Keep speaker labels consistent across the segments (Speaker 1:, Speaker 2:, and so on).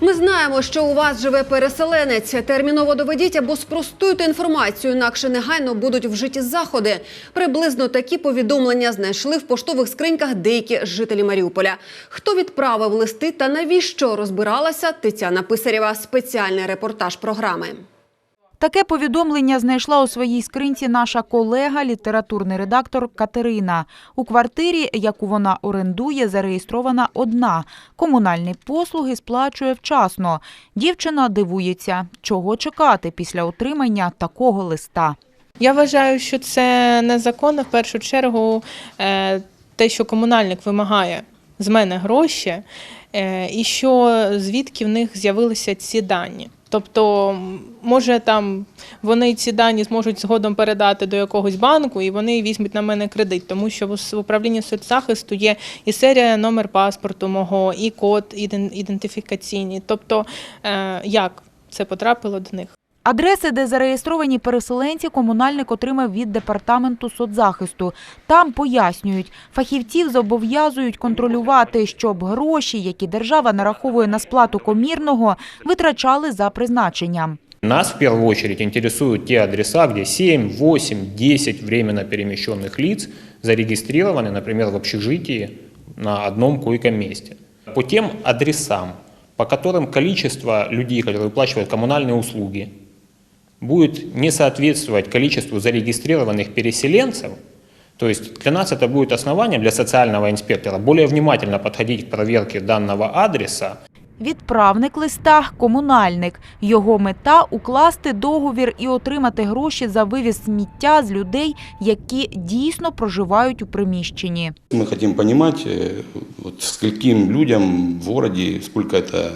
Speaker 1: Ми знаємо, що у вас живе переселенець. Терміново доведіть або спростуйте інформацію, інакше негайно будуть вжиті заходи. Приблизно такі повідомлення знайшли в поштових скриньках деякі жителі Маріуполя. Хто відправив листи та навіщо розбиралася Тетяна Писарєва. Спеціальний репортаж програми.
Speaker 2: Таке повідомлення знайшла у своїй скринці наша колега, літературний редактор Катерина. У квартирі, яку вона орендує, зареєстрована одна. Комунальні послуги сплачує вчасно. Дівчина дивується, чого чекати після отримання такого листа.
Speaker 3: Я вважаю, що це незаконно в першу чергу е, те, що комунальник вимагає з мене гроші, і що звідки в них з'явилися ці дані. Тобто, може там вони ці дані зможуть згодом передати до якогось банку, і вони візьмуть на мене кредит, тому що в управлінні соцзахисту є і серія номер паспорту мого, і код іден- ідентифікаційний. Тобто, е, як це потрапило до них?
Speaker 2: Адреси, де зареєстровані переселенці, комунальник отримав від департаменту соцзахисту. Там пояснюють, фахівців зобов'язують контролювати, щоб гроші, які держава нараховує на сплату комірного, витрачали за призначенням.
Speaker 4: Нас в первую очередь интересуют те адреса, где 7, 8, 10 временно перемещенных лиц зарегистрированы, например, в общежитии на одном койком месте. По тем адресам, по которым количество людей, которые выплачивают коммунальные услуги, будет не соответствовать количеству зарегистрированных переселенцев, то есть для нас это будет основанием для социального инспектора более внимательно подходить к проверке данного адреса,
Speaker 2: Відправник листа – комунальник. Його мета – укласти договір і отримати гроші за вивіз сміття з людей, які дійсно проживають у приміщенні.
Speaker 5: Мы хотим понимать, э, вот скольким людям в городе, сколько это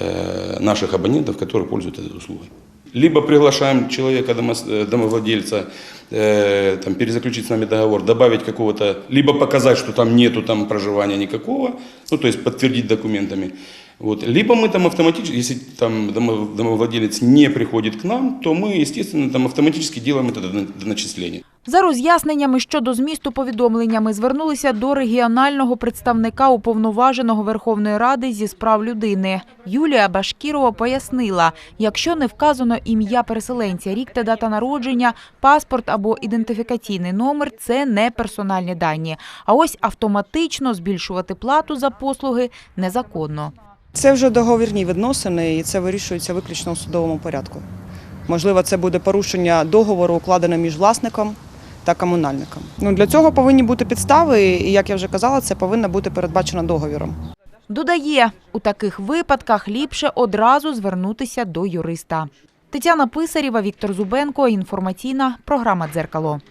Speaker 5: э, наших абонентов, которые пользуются этой услугой. Либо приглашаем человека, домос- э, домовладельца, э, там, перезаключить с нами договор, добавить какого-то, либо показать, что там нету там проживания никакого, ну, то есть подтвердить документами. Вот. Либо мы там автоматически, если там домо- домовладелец не приходит к нам, то мы, естественно, там автоматически делаем это доно- доначисление.
Speaker 2: За роз'ясненнями щодо змісту повідомлення ми звернулися до регіонального представника уповноваженого Верховної Ради зі справ людини. Юлія Башкірова пояснила, якщо не вказано ім'я переселенця, рік та дата народження, паспорт або ідентифікаційний номер – це не персональні дані. А ось автоматично збільшувати плату за послуги незаконно.
Speaker 6: Це вже договірні відносини, і це вирішується виключно у судовому порядку. Можливо, це буде порушення договору, укладене між власником та комунальникам. Ну для цього повинні бути підстави, і як я вже казала, це повинно бути передбачено договіром.
Speaker 2: Додає, у таких випадках ліпше одразу звернутися до юриста. Тетяна Писарєва, Віктор Зубенко. Інформаційна програма «Дзеркало».